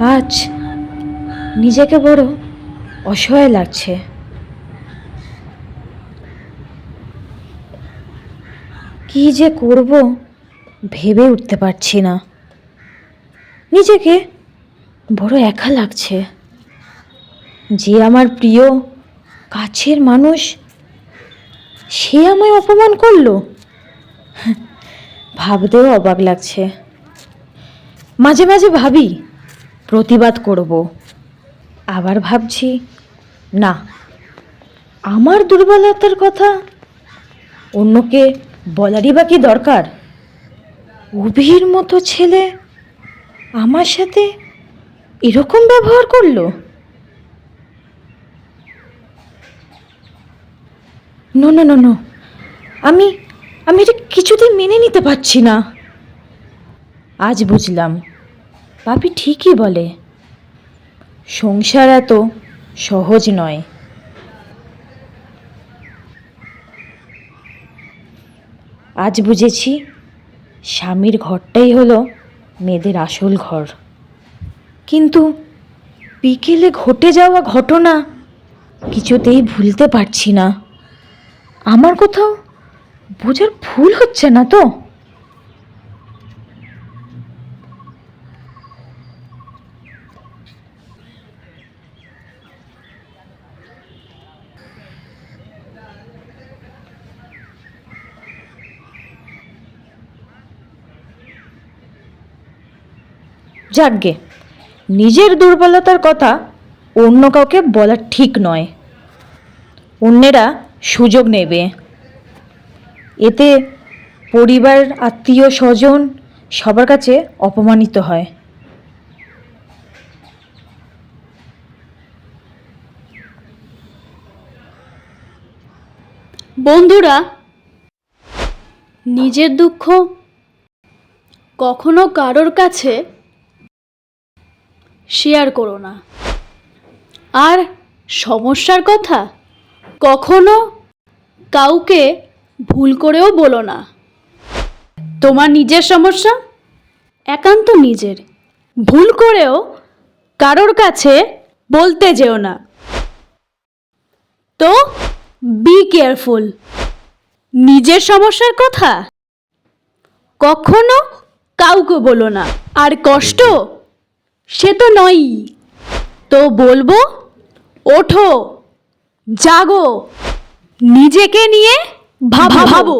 আজ নিজেকে বড় অসহায় লাগছে। কি যে করব ভেবে উঠতে পারছি না। নিজেকে বড় একা লাগছে। যে আমার প্রিয় কাছের মানুষ, সে আমায় অপমান করল। ভাবতেও অবাক লাগছে। মাঝে মাঝে ভাবি প্রতিবাদ করব। আবার ভাবছি, না, আমার দুর্বলতার কথা অন্যকে বলারই বা কি দরকার? অভির মতো ছেলে আমার সাথে এরকম ব্যবহার করল? নো নো নো নো, আমি আমি এটা কিছুতেই মেনে নিতে পারছি না। আজ বুঝলাম। পাপি ঠিকই বলে। সংসার এত সহজ নয়। আজ বুঝেছি স্বামীর ঘরটাই হলো মেয়েদের আসল ঘর। কিন্তু বিকেলে ঘটে যাওয়া ঘটনা কিছুতেই ভুলতে পারছি না। আমার কোথাও বোঝার ভুল হচ্ছে না তো? যাকগে। নিজের দুর্বলতার কথা অন্য কাউকে বলা ঠিক নয়। অন্যেরা সুযোগ নেবে। এতে পরিবার, আত্মীয়, স্বজন সবার কাছে অপমানিত হয়। বন্ধুরা, নিজের দুঃখ কখনো কারোর কাছে শেয়ার করো না। আর সমস্যার কথা কখনো কাউকে ভুল করেও বলো না। তোমার নিজের সমস্যা, একান্ত নিজের। ভুল করেও কারোর কাছে বলতে যেও না। তো বি কেয়ারফুল নিজের সমস্যার কথা কখনো কাউকে বলো না। আর কষ্ট সে তো নয়ই। তো বলব ওঠো জাগো নিজেকে নিয়ে ভাবো